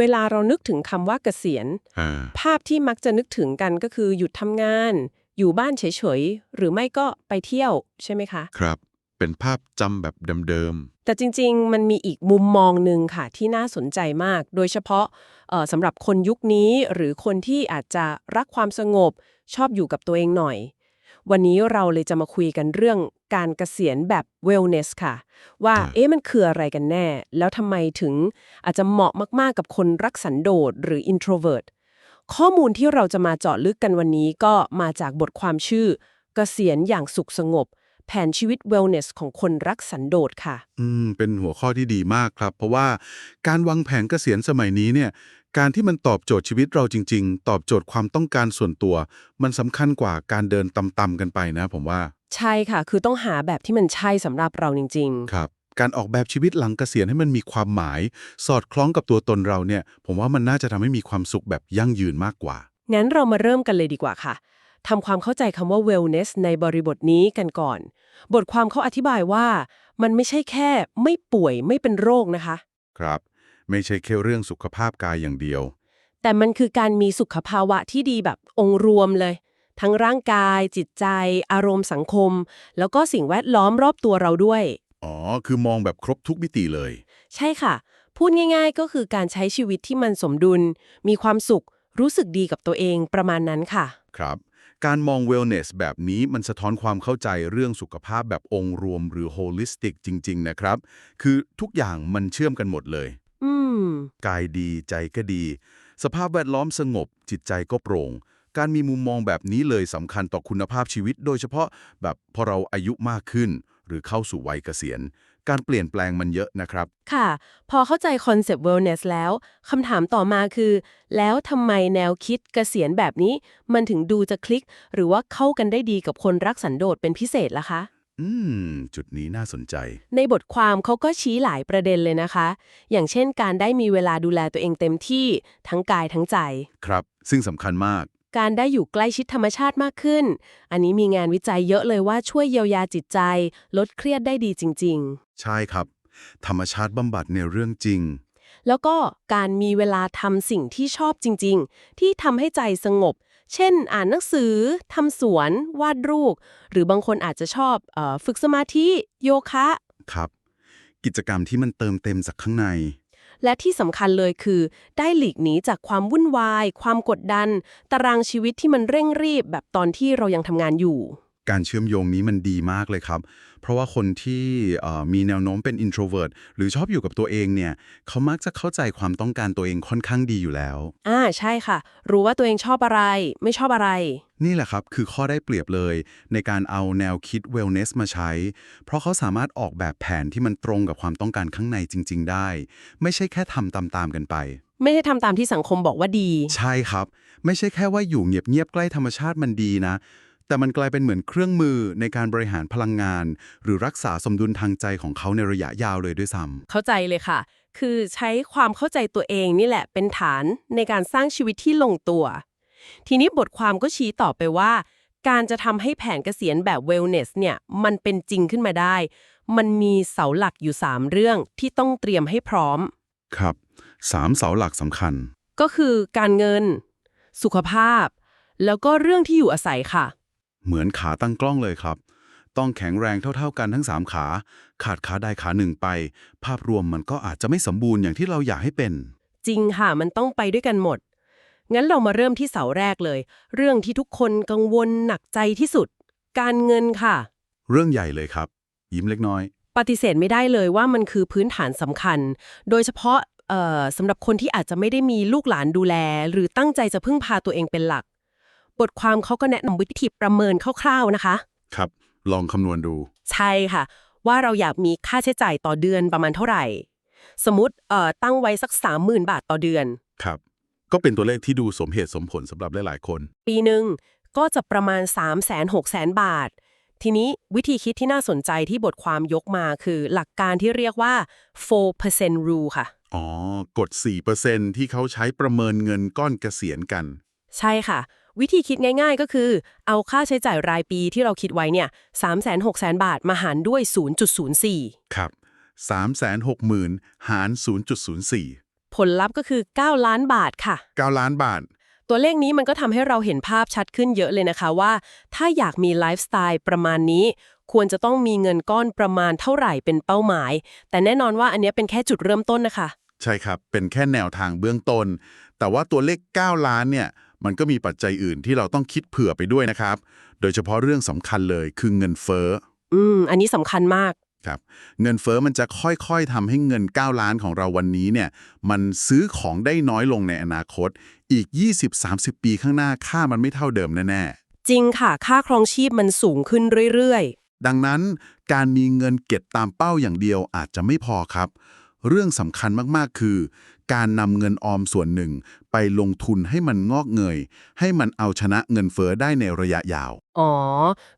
เวลาเรานึกถึงคำว่าเกษียณอ่าภาพที่มักจะนึกถึงกันก็คือหยุดทำงาน อยู่บ้านเฉยๆ หรือไม่ก็ไปเที่ยวใช่ไหมคะ ครับ เป็นภาพจำแบบเดิมแต่จริงๆ มันมีอีกมุมมองหนึ่งค่ะที่น่าสนใจมาก โดยเฉพาะเอ่อสำหรับคนยุคนี้หรือคนที่อาจจะรักความสงบชอบอยู่กับตัวเองหน่อย วันนี้เราเลยจะมาคุยกันเรื่อง การเกษียณแบบ wellness ค่ะ ว่าครับเอ๊ะมันคืออะไรกันแน่ แล้วทำไมถึงอาจจะเหมาะมากๆกับคนรักสันโดษหรือ introvert ข้อมูลที่เราจะมาเจาะลึกกันวันนี้ก็มาจากบทความชื่อ เกษียณอย่างสุขสงบ แผนชีวิต wellness ของคนรักสันโดษค่ะๆอืม เป็นหัวข้อที่ดีมากครับ เพราะว่าการวางแผนเกษียณสมัยนี้เนี่ย การที่มันตอบโจทย์ชีวิตเราจริง ๆ ตอบโจทย์ความต้องการส่วนตัว มันสำคัญกว่าการเดินตำๆกันไปนะ ผมว่า ใช่ค่ะ คือต้องหาแบบที่มันใช่สำหรับเราจริง ครับ การออกแบบชีวิตหลังเกษียณให้มันมีความหมาย สอดคล้องกับตัวตนเราเนี่ย ผมว่ามันน่าจะทำให้มีความสุขแบบยั่งยืนมากกว่า ๆ งั้นเรามาเริ่มกันเลยดีกว่าค่ะทำความเข้าใจคำว่า wellness ในบริบทนี้กันก่อน บทความเขาอธิบายว่า มันไม่ใช่แค่ ไม่ป่วยไม่เป็นโรคนะคะ ครับ ไม่ใช่แค่เรื่องสุขภาพกายอย่างเดียว แต่มันคือการมีสุขภาวะที่ดีแบบองค์รวมเลย ทั้งร่างกาย จิตใจ อารมณ์สังคม แล้วก็สิ่งแวดล้อมรอบตัวเราด้วย อ๋อ คือมองแบบครบทุกมิติเลย ใช่ค่ะ พูดง่าย ๆ ก็คือการใช้ชีวิตที่มันสมดุล มีความสุข รู้สึกดีกับตัวเองประมาณนั้นค่ะ ครับ การมอง wellness แบบนี้มันสะท้อนความเข้าใจเรื่องสุขภาพแบบองค์รวมหรือ holistic จริง ๆ นะครับ คือทุกอย่างมันเชื่อมกันหมดเลยอืม กายดีใจก็ดี สภาพแวดล้อมสงบ จิตใจก็โปร่ง การมีมุมมองแบบนี้เลยสำคัญต่อคุณภาพชีวิต โดยเฉพาะแบบพอเราอายุมากขึ้น หรือเข้าสู่วัยเกษียณ การเปลี่ยนแปลงมันเยอะนะครับ ค่ะ พอเข้าใจคอนเซปต์ wellness แล้วคำถามต่อมาคือ แล้วทำไมแนวคิดเกษียณแบบนี้ มันถึงดูจะคลิก หรือว่าเข้ากันได้ดีกับคนรักสันโดษเป็นพิเศษล่ะคะ อืม จุดนี้น่าสนใจ ในบทความเขาก็ชี้หลายประเด็นเลยนะคะ อย่างเช่นการได้มีเวลาดูแลตัวเองเต็มที่ทั้งกายทั้งใจ ครับ ซึ่งสำคัญมาก การได้อยู่ใกล้ชิดธรรมชาติมากขึ้น อันนี้มีงานวิจัยเยอะเลยว่าช่วยเยียวยาจิตใจ ลดเครียดได้ดีจริง ใช่ครับ ธรรมชาติบำบัดในยเรื่องจริง ๆ แล้วก็การมีเวลาทำสิ่งที่ชอบจริง ๆ ที่ทำให้ใจสงบ เช่น อ่านหนังสือทำสวน วาดรูป หรือบางคนอาจจะชอบเออฝึกสมาธิ โยคะ ครับ กิจกรรมที่มันเติมเต็มจากข้างใน และที่สำคัญเลยคือ ได้หลีกหนีจากความวุ่นวาย ความกดดัน ตารางชีวิตที่มันเร่งรีบแบบตอนที่เรายังทำงานอยู่ การเชื่อมโยงนี้มันดีมากเลยครับ เพราะว่าคนที่เอ่อมีแนวโน้มเป็น introvert หรือชอบอยู่กับตัวเองเนี่ยเขามักจะเข้าใจความต้องการตัวเองค่อนข้างดีอยู่แล้ว อ่าใช่ค่ะ รู้ว่าตัวเองชอบอะไร ไม่ชอบอะไร นี่แหละครับ คือข้อได้เปรียบเลย ในการเอาแนวคิด wellness มาใช้ เพราะเขาสามารถออกแบบแผนที่มันตรงกับความต้องการข้างในจริง ๆ ได้ ไม่ใช่แค่ทำตามๆกันไปไม่ได้ทำตามที่สังคมบอกว่าดี ใช่ครับ ไม่ใช่แค่ว่าอยู่เงียบๆใกล้ธรรมชาติมันดีนะ แต่มันกลายเป็นเหมือนเครื่องมือในการบริหารพลังงาน หรือรักษาสมดุลทางใจของเขาในระยะยาวเลยด้วยซ้ำเข้าใจเลยค่ะ คือใช้ความเข้าใจตัวเองนี่แหละเป็นฐานในการสร้างชีวิตที่ลงตัว ทีนี้บทความก็ชี้ต่อไปว่า การจะทำให้แผนเกษียณแบบ wellness เนี่ยมันเป็นจริงขึ้นมาได้ มันมีเสาหลักอยู่ 3 เรื่องที่ต้องเตรียมให้พร้อม ครับสามเสาหลักสำคัญ ก็คือการเงิน สุขภาพ แล้วก็เรื่องที่อยู่อาศัยค่ะ เหมือนขาตั้งกล้องเลยครับ ต้องแข็งแรงเท่าๆกันทั้ง 3 ขา ขาดขาใดขาหนึ่งไป ภาพรวมมันก็อาจจะไม่สมบูรณ์อย่างที่เราอยากให้เป็น จริงค่ะ มันต้องไปด้วยกันหมด งั้นเรามาเริ่มที่เสาแรกเลย เรื่องที่ทุกคนกังวลหนักใจที่สุด การเงินค่ะ เรื่องใหญ่เลยครับ ยิ้มเล็กน้อย ปฏิเสธไม่ได้เลยว่ามันคือพื้นฐานสำคัญ โดยเฉพาะเอ่อสำหรับคนที่อาจจะไม่ได้มีลูกหลานดูแล หรือตั้งใจจะพึ่งพาตัวเองเป็นหลัก บทความเขาก็แนะนำวิธีประเมินคร่าวๆนะคะ ครับ ลองคำนวณดู ใช่ค่ะ ว่าเราอยากมีค่าใช้จ่ายต่อเดือนประมาณเท่าไหร่ สมมติเอ่อตั้งไว้สัก 30,000 บาทต่อเดือน ครับ ก็เป็นตัวเลขที่ดูสมเหตุสมผลสำหรับหลายๆคน ปีหนึ่งก็จะประมาณ3 6 0 0 0 0 บาท ทีนี้วิธีคิดที่น่าสนใจที่บทความยกมาคือหลักการที่เรียกว่า 4% rule ค่ะ อ๋อกด4%ที่เขาใช้ประเมินเงินก้อนเกษียณกัน ใช่ค่ะ วิธีคิดง่าย ๆ ก็คือ เอาค่าใช้จ่ายรายปีที่เราคิดไว้เนี่ย3 6 0 0 0 0บาทมาหารด้วย 0.04 ครับ 360,000 หาร 0.04 ผลลัพธ์ก็คือ 9 ล้านบาทค่ะ 9 ล้านบาท ตัวเลขนี้มันก็ทำให้เราเห็นภาพชัดขึ้นเยอะเลยนะคะว่า ถ้าอยากมีไลฟ์สไตล์ประมาณนี้ ควรจะต้องมีเงินก้อนประมาณเท่าไหร่เป็นเป้าหมาย แต่แน่นอนว่าอันเนี้ยเป็นแค่จุดเริ่มต้นนะคะ ใช่ครับ เป็นแค่แนวทางเบื้องต้น แต่ว่าตัวเลข 9 ล้านเนี่ย มันก็มีปัจจัยอื่นที่เราต้องคิดเผื่อไปด้วยนะครับ โดยเฉพาะเรื่องสำคัญเลยคือเงินเฟ้อ อืม อันนี้สำคัญมากครับ เงินเฟ้อมันจะค่อยๆทำให้เงิน 9 ล้านของเราวันนี้เนี่ย มันซื้อของได้น้อยลงในอนาคต อีก 20-30 ปีข้างหน้าค่ามันไม่เท่าเดิมแน่ๆ จริงค่ะ ค่าครองชีพมันสูงขึ้นเรื่อยดังนั้นการมีเงินเก็บตามเป้าอย่างเดียวอาจจะไม่พอครับ เรื่องสำคัญมากๆ คือ การนำเงินออมส่วนหนึ่ง ไปลงทุนให้มันงอกเงย ให้มันเอาชนะเงินเฟ้อได้ในระยะยาวๆอ๋อ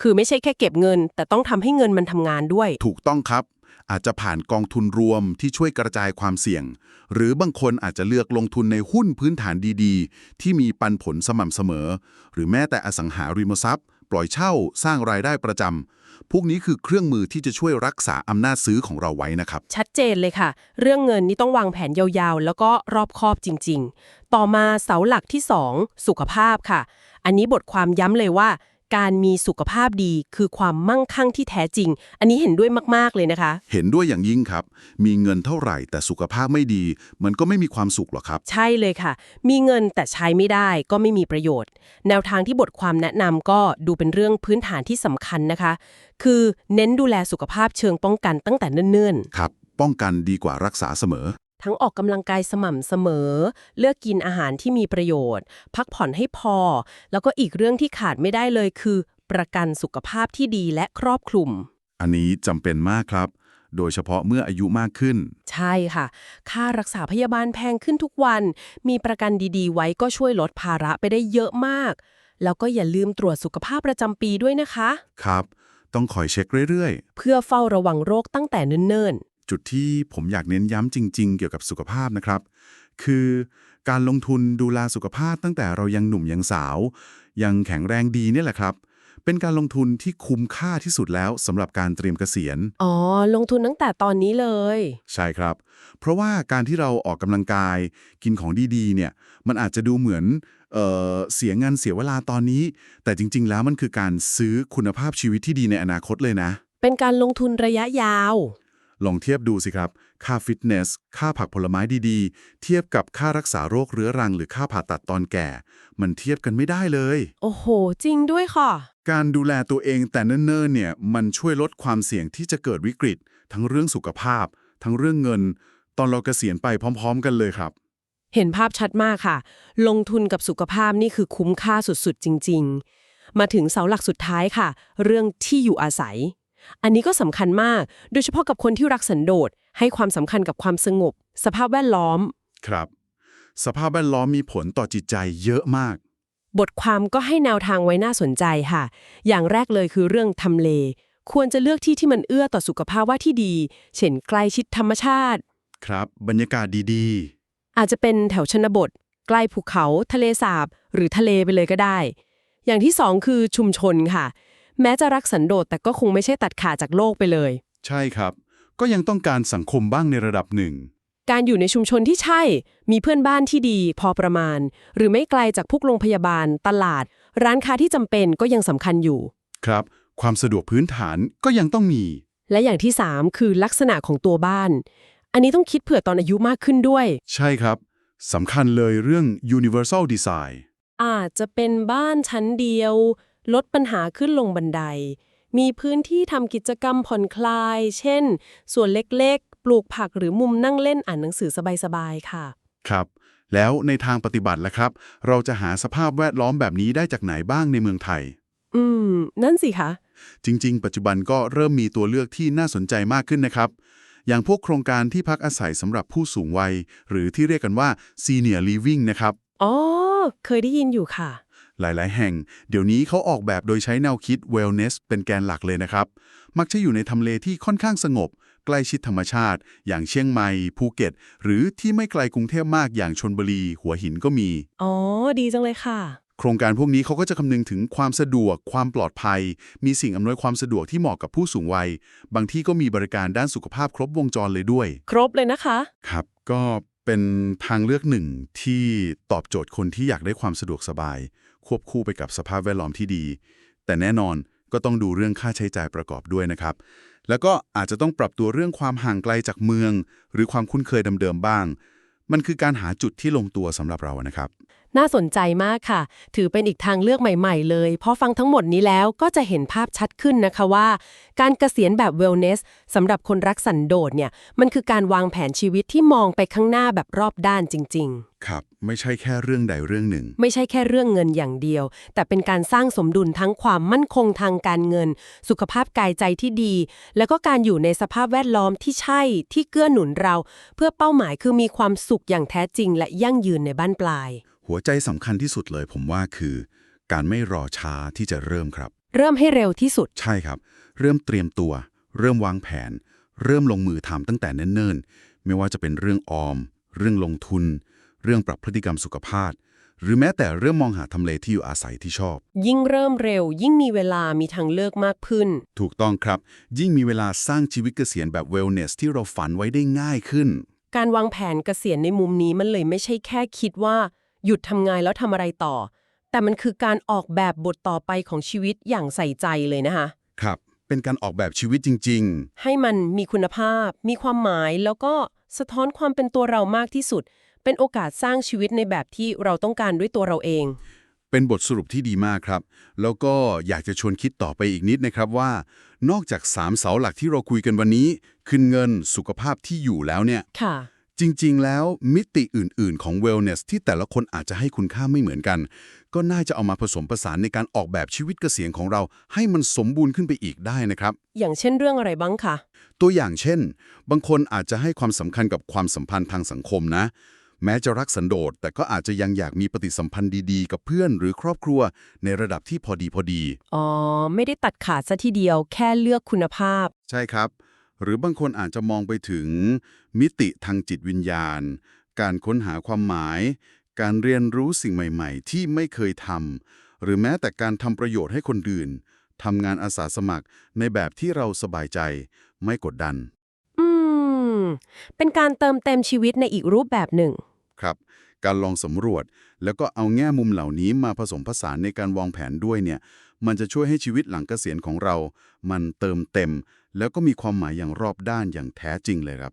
คือไม่ใช่แค่เก็บเงิน แต่ต้องทำให้เงินมันทำงานด้วย ถูกต้องครับ อาจจะผ่านกองทุนรวมที่ช่วยกระจายความเสี่ยง หรือบางคนอาจจะเลือกลงทุนในหุ้นพื้นฐานดีๆ ที่มีปันผลสม่ำเสมอ หรือแม้แต่อสังหาริมทรัพย์ ปล่อยเช่า สร้างรายได้ประจำพวกนี้คือเครื่องมือที่จะช่วยรักษาอำนาจซื้อของเราไว้นะครับ ชัดเจนเลยค่ะ เรื่องเงินนี่ต้องวางแผนยาวๆ แล้วก็รอบคอบจริง ๆ ต่อมาเสาหลักที่ 2 สุขภาพค่ะ อันนี้บทความย้ำเลยว่า การมีสุขภาพดีคือความมั่งคั่งที่แท้จริง อันนี้เห็นด้วยมาก ๆ เลยนะคะ เห็นด้วยอย่างยิ่งครับ มีเงินเท่าไหร่แต่สุขภาพไม่ดี มันก็ไม่มีความสุขหรอกครับ ใช่เลยค่ะ มีเงินแต่ใช้ไม่ได้ก็ไม่มีประโยชน์ แนวทางที่บทความแนะนำก็ดูเป็นเรื่องพื้นฐานที่สำคัญนะคะ คือเน้นดูแลสุขภาพเชิงป้องกันตั้งแต่เนิ่นๆ ครับ ป้องกันดีกว่ารักษาเสมอ ทั้งออกกำลังกายสม่ำเสมอ เลือกกินอาหารที่มีประโยชน์ พักผ่อนให้พอ แล้วก็อีกเรื่องที่ขาดไม่ได้เลยคือ ประกันสุขภาพที่ดีและครอบคลุม อันนี้จำเป็นมากครับ โดยเฉพาะเมื่ออายุมากขึ้น ใช่ค่ะ ค่ารักษาพยาบาลแพงขึ้นทุกวัน มีประกันดีๆ ไว้ก็ช่วยลดภาระไปได้เยอะมาก แล้วก็อย่าลืมตรวจสุขภาพประจำปีด้วยนะคะ ครับ ต้องคอยเช็คเรื่อยเพื่อเฝ้าระวังโรคตั้งแต่เนิ่นๆ จุดที่ผมอยากเน้นย้ำจริง ๆ เกี่ยวกับสุขภาพนะครับ คือการลงทุนดูแลสุขภาพตั้งแต่เรายังหนุ่มยังสาว ยังแข็งแรงดีเนี่ยแหละครับ เป็นการลงทุนที่คุ้มค่าที่สุดแล้วสำหรับการเตรียมเกษียณๆอ๋อ ลงทุนตั้งแต่ตอนนี้เลย ใช่ครับ เพราะว่าการที่เราออกกำลังกาย กินของดีๆ เนี่ย มันอาจจะดูเหมือนเอ่อเสียเงินเสียเวลาตอนนี้ แต่จริง ๆ แล้วมันคือการซื้อคุณภาพชีวิตที่ดีในอนาคตเลยนะ เป็นการลงทุนระยะยาว ลองเทียบดูสิครับ ค่าฟิตเนส ค่าผักผลไม้ดีๆ เทียบกับค่ารักษาโรคเรื้อรัง หรือค่าผ่าตัดตอนแก่ มันเทียบกันไม่ได้เลย โอ้โห จริงด้วยค่ะ การดูแลตัวเองแต่เนิ่นๆเนี่ยมันช่วยลดความเสี่ยงที่จะเกิดวิกฤต ทั้งเรื่องสุขภาพ ทั้งเรื่องเงิน ตอนเราเกษียณไปพร้อม ๆ กันเลยครับ เห็นภาพชัดมากค่ะ ลงทุนกับสุขภาพนี่คือคุ้มค่าสุดๆ จริง ๆ มาถึงเสาหลักสุดท้ายค่ะ เรื่องที่อยู่อาศัย อันนี้ก็สำคัญมาก โดยเฉพาะกับคนที่รักสันโดษให้ความสำคัญกับความสงบ สภาพแวดล้อม ครับ สภาพแวดล้อมมีผลต่อจิตใจเยอะมาก บทความก็ให้แนวทางไว้น่าสนใจค่ะ อย่างแรกเลยคือเรื่องทำเล ควรจะเลือกที่ที่มันเอื้อต่อสุขภาพว่าที่ดี เช่นใกล้ชิดธรรมชาติ ครับ บรรยากาศดีอาจจะเป็นแถวชนบท ใกล้ภูเขา ทะเลสาบ หรือทะเลไปเลยก็ได้ อย่างที่สองคือชุมชนค่ะ แม้จะรักสันโดษแต่ก็คงไม่ใช่ตัดขาดจากโลกไปเลยๆใช่ครับ ก็ยังต้องการสังคมบ้างในระดับหนึ่ง การอยู่ในชุมชนที่ใช่ มีเพื่อนบ้านที่ดี พอประมาณ หรือไม่ไกลจากพวกโรงพยาบาล ตลาด ร้านค้าที่จำเป็นก็ยังสำคัญอยู่ ครับ ความสะดวกพื้นฐานก็ยังต้องมี และอย่างที่ 3 คือลักษณะของตัวบ้าน อันนี้ต้องคิดเผื่อตอนอายุมากขึ้นด้วย ใช่ครับสำคัญเลยเรื่อง universal design อาจจะเป็นบ้านชั้นเดียว ลดปัญหาขึ้นลงบันได มีพื้นที่ทำกิจกรรมผ่อนคลาย เช่น ส่วนเล็กๆ ปลูกผักหรือมุมนั่งเล่นอ่านหนังสือสบายๆ ค่ะ ครับ แล้วในทางปฏิบัติล่ะครับ เราจะหาสภาพแวดล้อมแบบนี้ได้จากไหนบ้างในเมืองไทย อืม นั่นสิคะ จริง ๆ ปัจจุบันก็เริ่มมีตัวเลือกที่น่าสนใจมากขึ้นนะครับ อย่างพวกโครงการที่พักอาศัยสำหรับผู้สูงวัย หรือที่เรียกกันว่า senior living นะครับ อ๋อ เคยได้ยินอยู่ค่ะ หลาย ๆ แห่ง เดี๋ยวนี้เขาออกแบบโดยใช้แนวคิด wellness เป็นแกนหลักเลยนะครับ มักจะอยู่ในทำเลที่ค่อนข้างสงบ ใกล้ชิดธรรมชาติ อย่างเชียงใหม่ ภูเก็ต หรือที่ไม่ไกลกรุงเทพมากอย่างชนบุรี หัวหินก็มี อ๋อ ดีจังเลยค่ะ โครงการพวกนี้เขาก็จะคำนึงถึงความสะดวก ความปลอดภัย มีสิ่งอำนวยความสะดวกที่เหมาะกับผู้สูงวัย บางที่ก็มีบริการด้านสุขภาพครบวงจรเลยด้วย ครบเลยนะคะ ครับ ก็เป็นทางเลือกหนึ่งที่ตอบโจทย์คนที่อยากได้ความสะดวกสบาย ควบคู่ไปกับสภาพแวดล้อมที่ดี แต่แน่นอนก็ต้องดูเรื่องค่าใช้จ่ายประกอบด้วยนะครับ แล้วก็อาจจะต้องปรับตัวเรื่องความห่างไกลจากเมือง หรือความคุ้นเคยเดิมๆบ้าง มันคือการหาจุดที่ลงตัวสำหรับเรานะครับ น่าสนใจมากค่ะ ถือเป็นอีกทางเลือกใหม่ ๆ เลยพอฟังทั้งหมดนี้แล้วก็จะเห็นภาพชัดขึ้นนะคะว่า การเกษียณแบบ wellness สำหรับคนรักสันโดษเนี่ยมันคือการวางแผนชีวิตที่มองไปข้างหน้าแบบรอบด้านจริงครับ ไม่ใช่แค่เรื่องใดเรื่องหนึ่งๆไม่ใช่แค่เรื่องเงินอย่างเดียว แต่เป็นการสร้างสมดุลทั้งความมั่นคงทางการเงิน สุขภาพกายใจที่ดี แล้วก็การอยู่ในสภาพแวดล้อมที่ใช่ที่เกื้อหนุนเรา เพื่อเป้าหมายคือมีความสุขอย่างแท้จริง และยั่งยืนในบ้านปลาย หัวใจสำคัญที่สุดเลยผมว่าคือ การไม่รอช้าที่จะเริ่มครับ เริ่มให้เร็วที่สุด ใช่ครับ เริ่มเตรียมตัว เริ่มวางแผน เริ่มลงมือทำตั้งแต่เนิ่นๆ ไม่ว่าจะเป็นเรื่องออม เรื่องลงทุน เรื่องปรับพฤติกรรมสุขภาพ หรือแม้แต่เริ่มมองหาทำเลที่อยู่อาศัยที่ชอบ ยิ่งเริ่มเร็ว ยิ่งมีเวลามีทางเลือกมากขึ้น ถูกต้องครับ ยิ่งมีเวลาสร้างชีวิตเกษียณแบบ wellness ที่เราฝันไว้ได้ง่ายขึ้น การวางแผนเกษียณในมุมนี้มันเลยไม่ใช่แค่คิดว่า หยุดทำงานแล้วทำอะไรต่อ แต่มันคือการออกแบบบทต่อไปของชีวิตอย่างใส่ใจเลยนะคะ ครับ เป็นการออกแบบชีวิตจริง ให้มันมีคุณภาพ มีความหมายแล้วก็สะท้อนความเป็นตัวเรามากที่สุด เป็นโอกาสสร้างชีวิตในแบบที่เราต้องการด้วยตัวเราเอง ๆ เป็นบทสรุปที่ดีมากครับ แล้วก็อยากจะชวนคิดต่อไปอีกนิดนะครับว่า นอกจากสามเสาหลักที่เราคุยกันวันนี้ คือเงินสุขภาพที่อยู่แล้วเนี่ย ค่ะ จริงๆ แล้วมิติอื่นๆ ของ wellness ที่แต่ละคนอาจจะให้คุณค่าไม่เหมือนกัน ก็น่าจะเอามาผสมผสานในการออกแบบชีวิตเกษียณของเรา ให้มันสมบูรณ์ขึ้นไปอีกได้นะครับ อย่างเช่นเรื่องอะไรบ้างคะ ตัวอย่างเช่น บางคนอาจจะให้ความสำคัญกับความสัมพันธ์ทางสังคมนะ แม้จะรักสันโดษแต่ก็อาจจะยังอยากมีปฏิสัมพันธ์ดีๆ กับเพื่อนหรือครอบครัวในระดับที่พอดีพอดี อ๋อ ไม่ได้ตัดขาดซะทีเดียวแค่เลือกคุณภาพ ใช่ครับ หรือบางคนอาจจะมองไปถึงมิติทางจิตวิญญาณ การค้นหาความหมาย การเรียนรู้สิ่งใหม่ ๆ ที่ไม่เคยทำหรือแม้แต่การทำประโยชน์ให้คนอื่นทำงานอาสาสมัครในแบบที่เราสบายใจ ไม่กดดัน อืม เป็นการเติมเต็มชีวิตในอีกรูปแบบหนึ่ง ครับ การลองสำรวจ แล้วก็เอาแง่มุมเหล่านี้มาผสมผสานในการวางแผนด้วยเนี่ย มันจะช่วยให้ชีวิตหลังเกษียณของเรา มันเติมเต็ม แล้วก็มีความหมายอย่างรอบด้านอย่างแท้จริงเลยครับ